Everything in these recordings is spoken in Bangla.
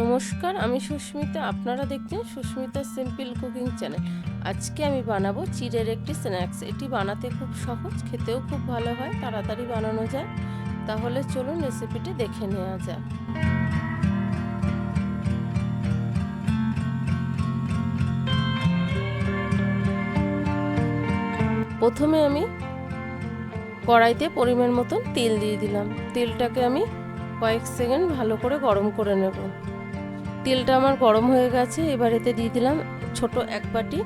নমস্কার, আমি সুস্মিতা। আপনারা দেখছেন সুস্মিতা সিম্পল কুকিং চ্যানেল। আজকে আমি বানাবো চিড়ের একটি স্ন্যাক্স। এটি বানাতে খুব সহজ, খেতেও খুব ভালো হয়, তাড়াতাড়ি বানানো যায়। তাহলে চলুন রেসিপিটি দেখে নেওয়া যাক। প্রথমে আমি কড়াইতে পরিমাণ মতন তেল দিয়ে দিলাম। তেলটাকে আমি কয়েক সেকেন্ড ভালো করে গরম করে নেব। তেলটা আমার গরম হয়ে গেছে, এবার এতে দিয়ে দিলাম ছোট এক বাটি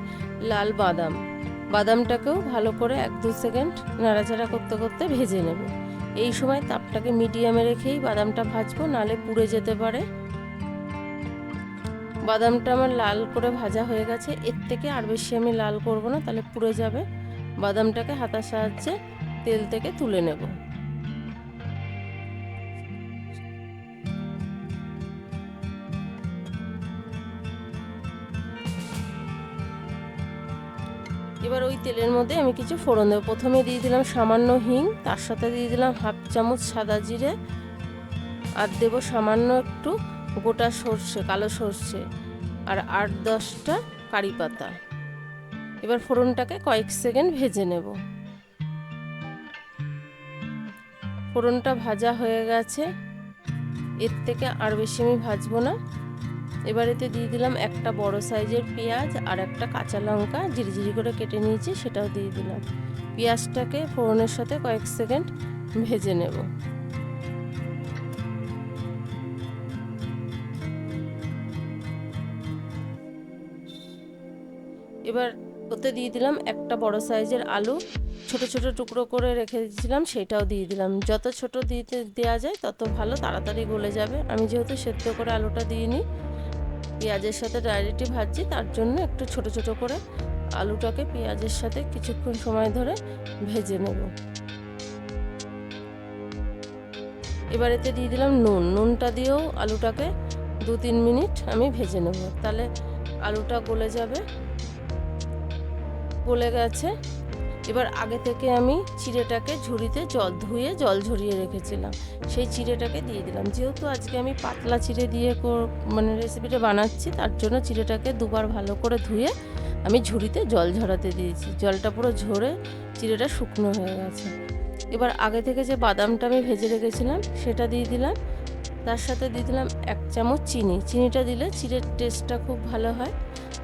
লাল বাদাম। বাদামটাকেও ভালো করে এক দু সেকেন্ড নাড়াচাড়া করতে করতে ভেজে নেব। এই সময় তাপটাকে মিডিয়ামে রেখেই বাদামটা ভাজবো, নালে পুড়ে যেতে পারে। বাদামটা আমার লাল করে ভাজা হয়ে গেছে, এর থেকে আর বেশি আমি লাল করব না, তাহলে পুড়ে যাবে। বাদামটাকে হাতার সাহায্যে তেল থেকে তুলে নেব। এবার ওই তেলের মধ্যে আমি কিছু ফোড়ন দেবো। প্রথমে দিয়ে দিলাম সামান্য হিং, তার সাথে দিয়ে দিলাম হাফ চামচ সাদা জিরে, আর দেবো সামান্য একটু গোটা সর্ষে, কালো সর্ষে, আর আট দশটা কারি পাতা। এবার ফোড়নটাকে কয়েক সেকেন্ড ভেজে নেব। ফোড়নটা ভাজা হয়ে গেছে। এর থেকে আর বেশি আমি ভাজবো না। এবার এতে দিয়ে দিলাম একটা বড় সাইজের পেঁয়াজ আর একটা কাঁচা লঙ্কা, ঝিরিঝিরি করে কেটে নিয়েছি, সেটাও দিয়ে দিলাম। পেঁয়াজটাকে ফোড়নের সাথে কয়েক সেকেন্ড ভেজে নেব। এবার ওতে দিয়ে দিলাম একটা বড় সাইজের আলু। ছোট ছোট টুকরো করে রেখে দিয়েছিলাম, সেটাও দিয়ে দিলাম। যত ছোট দিতে দেওয়া যায়, তত ভালো, তাড়াতাড়ি গলে যাবে। আমি যেহেতু সেদ্ধ করে আলুটা দিয়ে নিই পেঁয়াজের সাথে ডাইরেক্টই ভাজছি, তার জন্য একটু ছোট ছোট করে আলুটাকে পেঁয়াজের সাথে কিছুক্ষণ সময় ধরে ভেজে নেব। এবার এতে দিয়ে দিলাম নুন। নুনটা দিয়েও আলুটাকে দু তিন মিনিট আমি ভেজে নেব। তাহলে আলুটা গলে যাবে। গলে গেছে। এবার আগে থেকে আমি চিড়েটাকে ঝুড়িতে জল ধুয়ে জল ঝরিয়ে রেখেছিলাম। সেই চিড়েটাকে দিয়ে দিলাম। যেহেতু আজকে আমি পাতলা চিড়ে দিয়ে মানে রেসিপিটা বানাচ্ছি, তার জন্য চিড়েটাকে দুবার ভালো করে ধুয়ে আমি ঝুড়িতে জল ঝরাতে দিয়েছি। জলটা পুরো ঝরে চিড়েটা শুকনো হয়ে গেছে। এবার আগে থেকে যে বাদামটা আমি ভেজে রেখেছিলাম, সেটা দিয়ে দিলাম। তার সাথে দিয়ে দিলাম এক চামচ চিনি। চিনিটা দিলে চিড়ের টেস্টটা খুব ভালো হয়।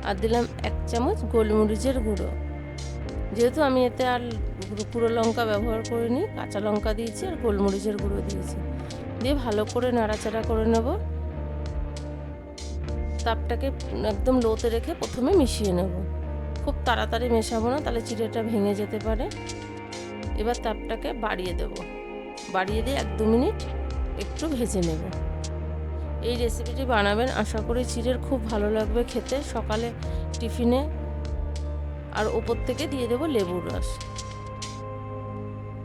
আর দিলাম এক চামচ গোলমরিচের গুঁড়ো। যেহেতু আমি এতে আর পুরো লঙ্কা ব্যবহার করিনি, কাঁচা লঙ্কা দিয়েছি আর গোলমরিচের গুঁড়ো দিয়েছি। দিয়ে ভালো করে নাড়াচাড়া করে নেব। তাপটাকে একদম লোতে রেখে প্রথমে মিশিয়ে নেব। খুব তাড়াতাড়ি মেশাবো না, তাহলে চিড়েটা ভেঙে যেতে পারে। এবার তাপটাকে বাড়িয়ে দেব। বাড়িয়ে দিয়ে এক দু মিনিট একটু ভেজে নেব। এই রেসিপিটি বানাবেন, আশা করি চিড়ের খুব ভালো লাগবে খেতে। সকালে টিফিনে আর ওপর থেকে দিয়ে দেবো লেবুর রস।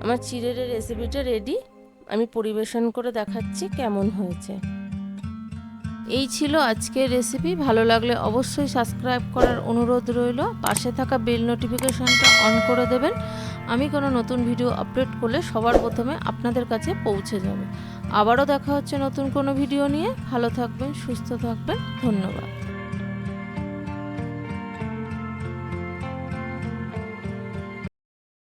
আমার চিড়ের রেসিপিটা রেডি আমি পরিবেশন করে দেখাচ্ছি কেমন হয়েছে। এই ছিল আজকের রেসিপি ভালো লাগলে অবশ্যই সাবস্ক্রাইব করার অনুরোধ রইল। পাশে থাকা বেল নোটিফিকেশনটা অন করে দেবেন। আমি কোনো নতুন ভিডিও আপলোড করলে সবার প্রথমে আপনাদের কাছে পৌঁছে যাবে। আবারও দেখা হচ্ছে নতুন কোনো ভিডিও নিয়ে। ভালো থাকবেন, সুস্থ থাকবেন। ধন্যবাদ।